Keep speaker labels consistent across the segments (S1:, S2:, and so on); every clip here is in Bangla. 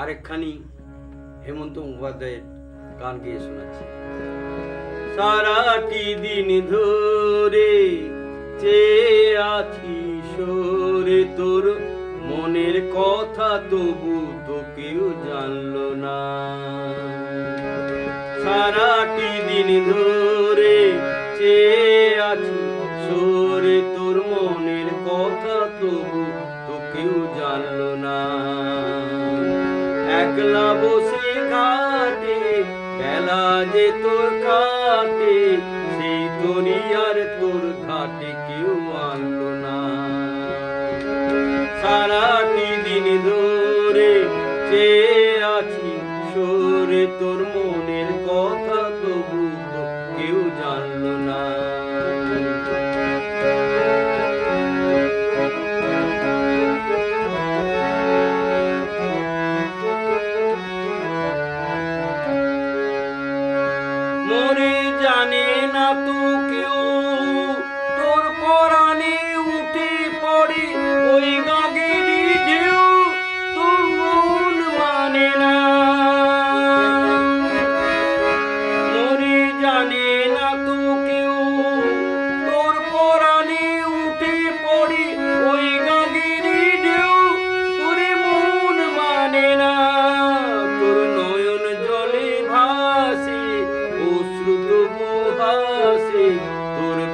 S1: আরেকখানি হেমন্ত মুখোপাধ্যায়ের গান গিয়ে শোনাচ্ছি। সারাটি দিন ধরে চেয়ে আছি সরে তোর মনের কথা, তবু তো কেউ জানলো না। সারাটি দিন ধরে চেয়ে আছি সরে তোর মনের কথা, তবু তো কেউ জানলো না। একলা বসে ঘাটে বেলা যে তোর কাটে, সেই আর তোর ঘাটে কেউ আনলো না। সারাটি দিন ধরে চেয়ে আছি, সরে তোর মনের কথা তবু মরে জানে না তো কেউ। তোর পরাণে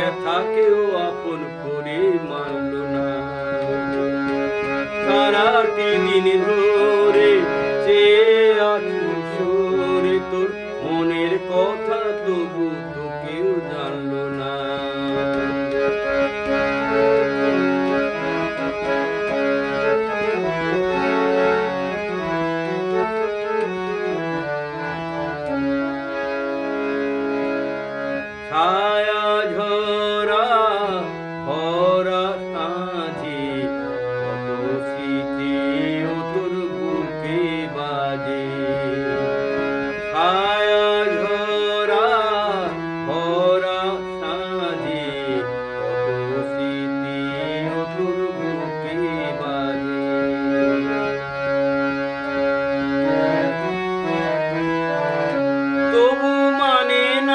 S1: তোর ব্যথা কেউ আপন করে মানল না। সারাটি দিন ধরে আছি তোর মনের কথা তবু তো কেউ জানলো না। ছায়া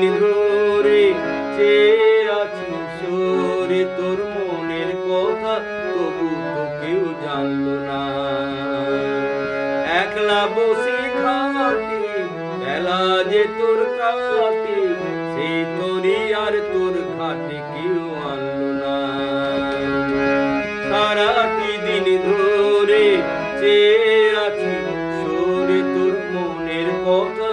S1: দিন ধরে চেয়ে আছি সরে, তোর মনের কথা তবু তো কেউ জানলো না। একলা বসে খাটি, বেলা যে তোর কাটি সেই তোরই আর তোর খাটে কেউ আনলো না। সারাটি দিন ধরে চেয়ে আছি সরে, তোর মনের কথা